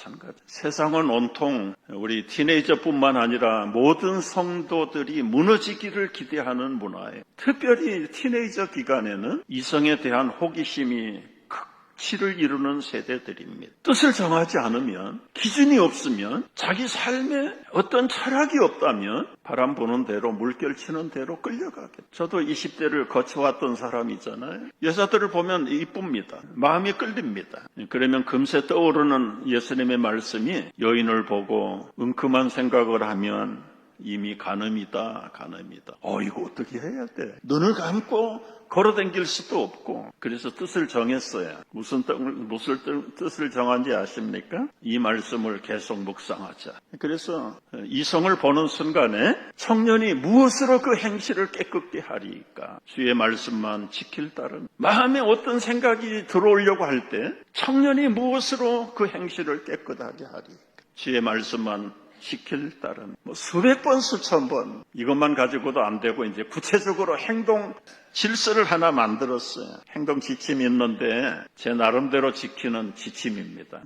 마찬가지. 세상은 온통 우리 티네이저뿐만 아니라 모든 성도들이 무너지기를 기대하는 문화예요. 특별히 티네이저 기간에는 이성에 대한 호기심이 극치를 이루는 세대들입니다. 뜻을 정하지 않으면 기준이 없으면 자기 삶에 어떤 철학이 없다면 바람 부는 대로 물결 치는 대로 끌려가겠죠. 저도 20대를 거쳐왔던 사람이잖아요. 여자들을 보면 이쁩니다. 마음이 끌립니다. 그러면 금세 떠오르는 예수님의 말씀이 여인을 보고 은큼한 생각을 하면 이미 간음이다, 간음이다. 어, 이거 어떻게 해야 돼? 눈을 감고 걸어다닐 수도 없고, 그래서 뜻을 정했어요. 무슨 뜻, 무슨 뜻- 뜻을 정한지 아십니까? 이 말씀을 계속 묵상하자. 그래서 이성을 보는 순간에 청년이 무엇으로 그 행실을 깨끗게 하리까? 주의 말씀만 지킬 따른 마음에 어떤 생각이 들어오려고 할 때 청년이 무엇으로 그 행실을 깨끗하게 하리까? 주의 말씀만 시킬 따른 뭐 수백 번 수천 번 이것만 가지고도 안 되고 이제 구체적으로 행동 질서를 하나 만들었어요. 행동 지침이 있는데 제 나름대로 지키는 지침입니다.